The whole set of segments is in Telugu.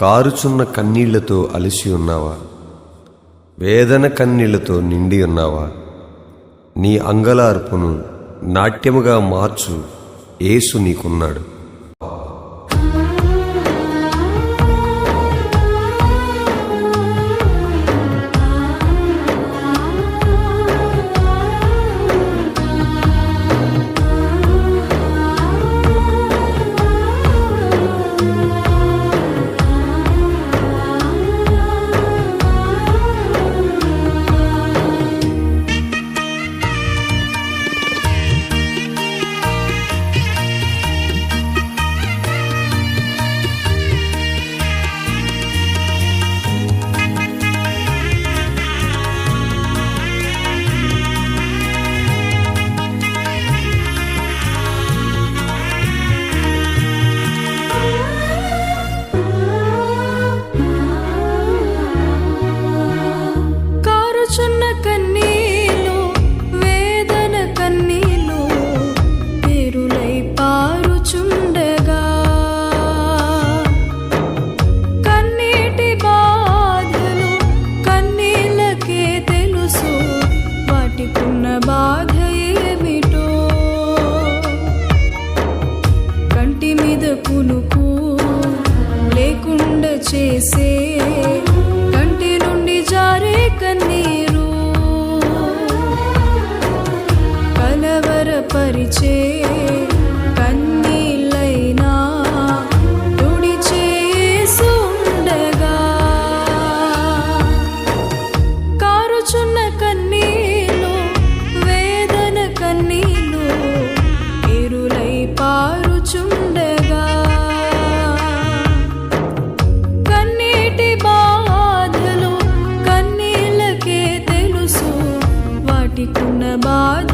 కారుచున్న కన్నీళ్ళతో అలసి ఉన్నావా? వేదన కన్నీళ్ళతో నిండి ఉన్నావా? నీ అంగలార్పును నాట్యముగా మార్చు ఏసు నీకున్నాడు. bỏ đi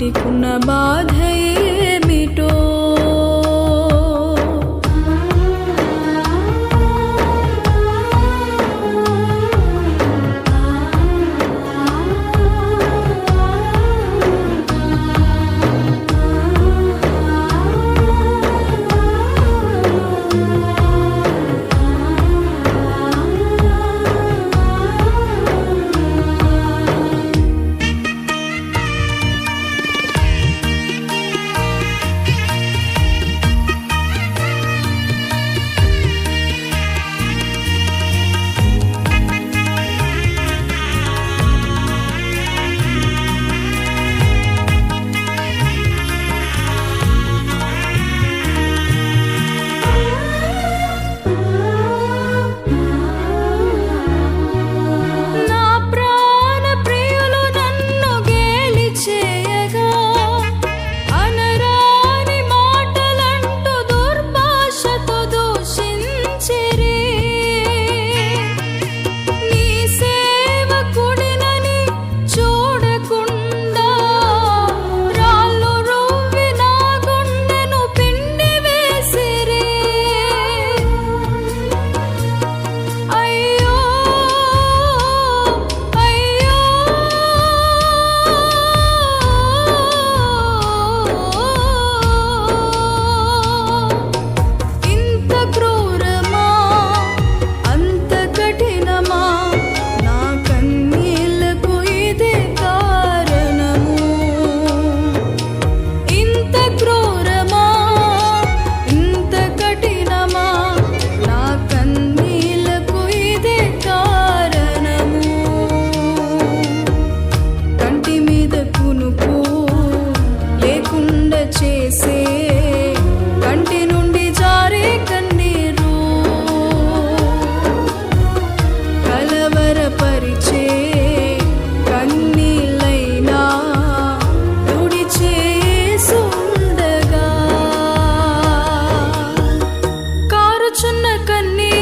పుట్టుకున్న బాధయే చేసే కంటి నుండి జారే కన్నీరు. కలవరపరిచే కన్నీలైనా తుడి చేసుండగా కారుచున్న కన్నీ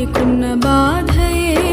పెట్టుకున్న బాధయే